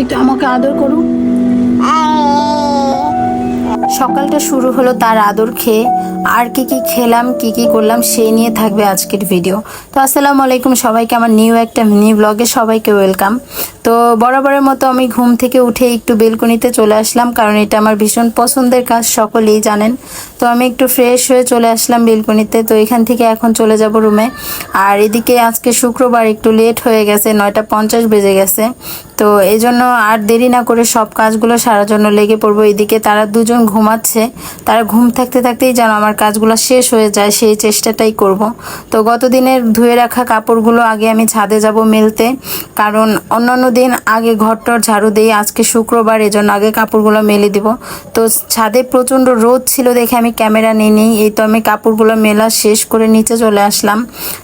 একটু আমাকে আদর করো। সকালটা শুরু হলো তার আদর খেয়ে। আর কি কি খেলাম, কি কি করলাম, সেই নিয়ে থাকবে আজকের ভিডিও তো আসসালামু আলাইকুম সবাইকে, আমার নিউ একটা মিনি ব্লগে সবাইকে ওয়েলকাম তো বরাবরের মতো আমি ঘুম থেকে উঠে একটু বেলকনিতে চলে আসলাম, কারণ এটা আমার ভীষণ পছন্দের কাজ, সকলেই জানেন। তো আমি একটু ফ্রেশ হয়ে চলে আসলাম বেলকনিতে, তো এখান থেকে এখন চলে যাব রুমে আর এদিকে আজকে শুক্রবার একটু লেট হয়ে গেছে, নয়টা পঞ্চাশ বেজে গেছে। তো এই জন্য আর দেরি না করে সব কাজগুলো সারা জন্য লেগে পড়ব। এদিকে তারা দুজন ঘুমাচ্ছে, তারা ঘুম থাকতে থাকতেই যেন আমার কাজগুলো শেষ হয়ে যায়, সেই চেষ্টাটাই করব। তো গত দিনের ধুয়ে রাখা কাপড়গুলো আগে আমি ছাদে যাব মেলতে। কারণ অন্যান্য দিন আগে ঘরটর ঝাড়ু দিই, আজকে শুক্রবার, এজন্য আগে কাপড়গুলো মেলে দিব। তো ছাদে প্রচণ্ড রোদ ছিল দেখে আমি ক্যামেরা নিয়ে নিই এই তো আমি কাপড়গুলো মেলা শেষ করে নিচে চলে আসলাম।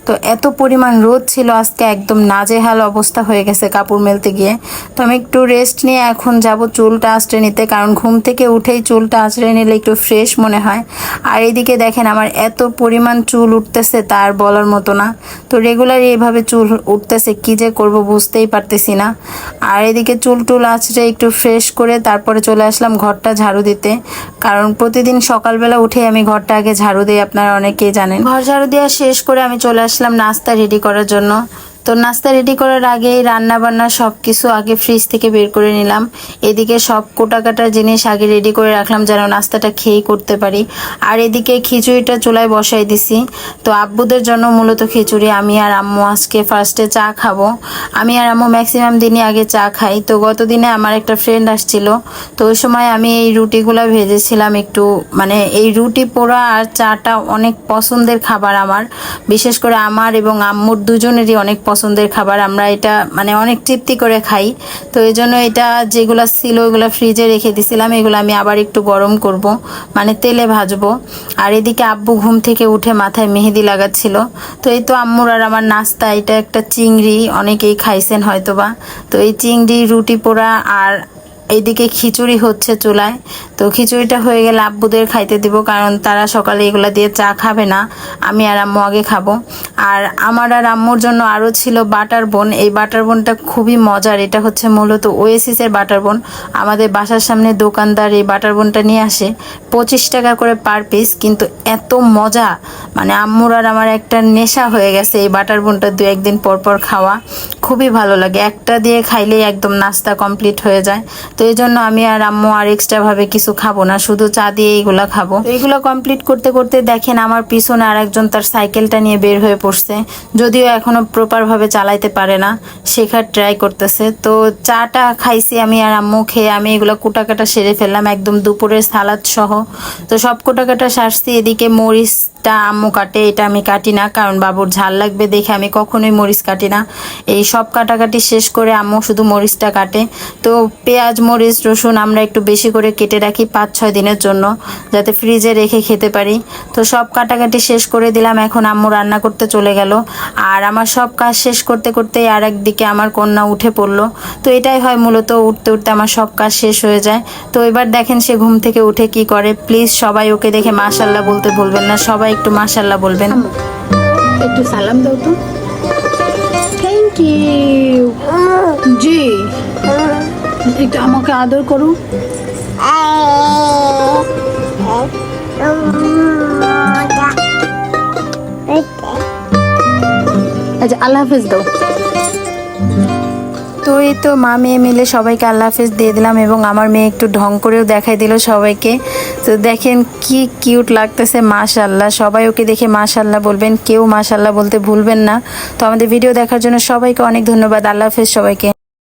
তো এত পরিমাণ রোদ ছিল, আজকে একদম নাজেহাল অবস্থা হয়ে গেছে কাপড় মেলতে গিয়ে। তো আমি একটু রেস্ট নিয়ে এখন যাব চুলটা আঁচড়ে নিতে, কারণ ঘুম থেকে উঠেই চুলটা আঁচড়ে নিলে একটু ফ্রেশ মনে হয়। আর এদিকে দেখেন আমার এত পরিমাণ চুল উঠতেছে তার বলার মতো না। তো রেগুলার এভাবে চুল উঠতেছে, কি যে করব বুঝতেই পারতেছি না। আর এদিকে চুল টুল আঁচড়ে একটু ফ্রেশ করে তারপরে চলে আসলাম ঘরটা ঝাড়ু দিতে। কারণ প্রতিদিন সকালবেলা উঠে আমি ঘরটা আগে ঝাড়ু দিই, আপনারা অনেকেই জানেন। ঘর ঝাড়ু দেওয়া শেষ করে আমি চলে আসলাম নাস্তা রেডি করার জন্য। তো নাস্তা রেডি করার আগে রান্না বান্না সব কিছু আগে ফ্রিজ থেকে বের করে নিলাম। এদিকে সব কোটা কাটার জিনিস আগে রেডি করে রাখলাম যেন নাস্তাটা খেয়েই করতে পারি। আর এদিকে খিচুড়িটা চুলায় বসাই দিছি। তো আব্বুদের জন্য মূলত খিচুড়ি, আমি আর আম্মু আজকে ফার্স্টে চা খাব। আমি আর আম্মু ম্যাক্সিমাম দিনই আগে চা খাই। তো গত দিনে আমার একটা ফ্রেন্ড আসছিল। তো ওই সময় আমি এই রুটিগুলো ভেজেছিলাম একটু মানে এই রুটি পোড়া আর চাটা অনেক পছন্দের খাবার আমার। বিশেষ করে আমার এবং আম্মুর দুজনেরই অনেক পছন্দের খাবার, আমরা এটা মানে অনেক তৃপ্তি করে খাই। তো এই জন্য এটা যেগুলো ছিল ওইগুলো ফ্রিজে রেখে দিছিলাম, এগুলো আমি আবার একটু গরম করব মানে তেলে ভাজবো। আর এদিকে আব্বু ঘুম থেকে উঠে মাথায় মেহেদি লাগাচ্ছিল। তো এই তো আম্মুর আর আমার নাস্তা, এটা একটা চিংড়ি, অনেকেই খাইছেন হয়তোবা। তো এই চিংড়ি, রুটি পোড়া আর এইদিকে খিচুড়ি হচ্ছে চুলায়। তো খিচুড়িটা হয়ে গেলে আব্বুদের খাইতে দিব, কারণ তারা সকালে এগুলা দিয়ে চা খাবে না, আমি আর আম্মু আগে খাব। আর আমার আর আম্মুর জন্য আরও ছিল বাটার বোন। এই বাটার বোনটা খুবই মজার। এটা হচ্ছে মূলত ওয়েসিসের বাটার বোন। আমাদের বাসার সামনে দোকানদার এই বাটার বোনটা নিয়ে আসে। পঁচিশ টাকা করে পার পিস, কিন্তু এত মজা। মানে আম্মুর আর আমার একটা নেশা হয়ে গেছে এই বাটার বোনটা দু একদিন পর পর খাওয়া। খুবই ভালো লাগে। একটা দিয়ে খাইলেই একদম নাস্তা কমপ্লিট হয়ে যায়। তো এই জন্য আমি আর আম্মু আর এক্সট্রা ভাবে কিছু খাব না। শুধু চা দিয়ে এইগুলা খাব। এইগুলো কমপ্লিট করতে করতে দেখেন আমার পিছনে আর একজন তার সাইকেলটা নিয়ে বের হয়ে পড়ছে। যদিও এখনও প্রপার ভাবে চালাইতে পারে না, শেখার ট্রাই করতেছে। তো চাটা খাইছি আমি আর আম্মু খেয়ে আমি এগুলো কুটাকাটা সেরে ফেললাম, একদম দুপুরের সালাদ সহ। তো সব কুটাকাটা সারছি, এদিকে মরিচটা আম্মু কাটে, এটা আমি কাটি না, কারণ বাবুর ঝাল লাগবে দেখে আমি কখনোই মরিচ কাটি না। এই সব কাটাকাটি শেষ করে আম্মু শুধু মরিচটা কাটে। তো পেঁয়াজ, মরিচ, রসুন আমরা একটু বেশি করে কেটে রাখি পাঁচ ছয় দিনের জন্য, যাতে ফ্রিজে রেখে খেতে পারি। তো সব কাটাকাটি শেষ করে দিলাম, এখন আম্মু রান্না করতে চলে গেল। আর আমার সব কাজ শেষ করতে করতেই আর একদিকে আমার কন্যা উঠে পড়ল। তো এটাই হয় মূলত উঠতে উঠতে আমার সব কাজ শেষ হয়ে যায়। তো এবার দেখেন সে ঘুম থেকে উঠে কি করে। প্লিজ সবাই ওকে দেখে মাশাল্লাহ বলতে ভুলবেন না। সবাই একটু মাশাল্লাহ বলবেন। একটু সালাম দাও তো। থ্যাংক ইউ জি। একটু আমাকে আদর করো। আচ্ছা আল্লাহ হাফেজ দাও তো। এই তো মা মেয়ে মিলে সবাইকে আল্লাহ হাফেজ দিয়ে দিলাম এবং আমার মেয়ে একটু ঢং করেও দেখাই দিল সবাইকে। তো দেখেন কি কিউট লাগতেছে মাশাল্লাহ সবাই ওকে দেখে মাশাল্লাহ বলবেন, কেউ মাশাল্লাহ বলতে ভুলবেন না। তো আমাদের ভিডিও দেখার জন্য সবাইকে অনেক ধন্যবাদ। আল্লাহ হাফেজ সবাইকে।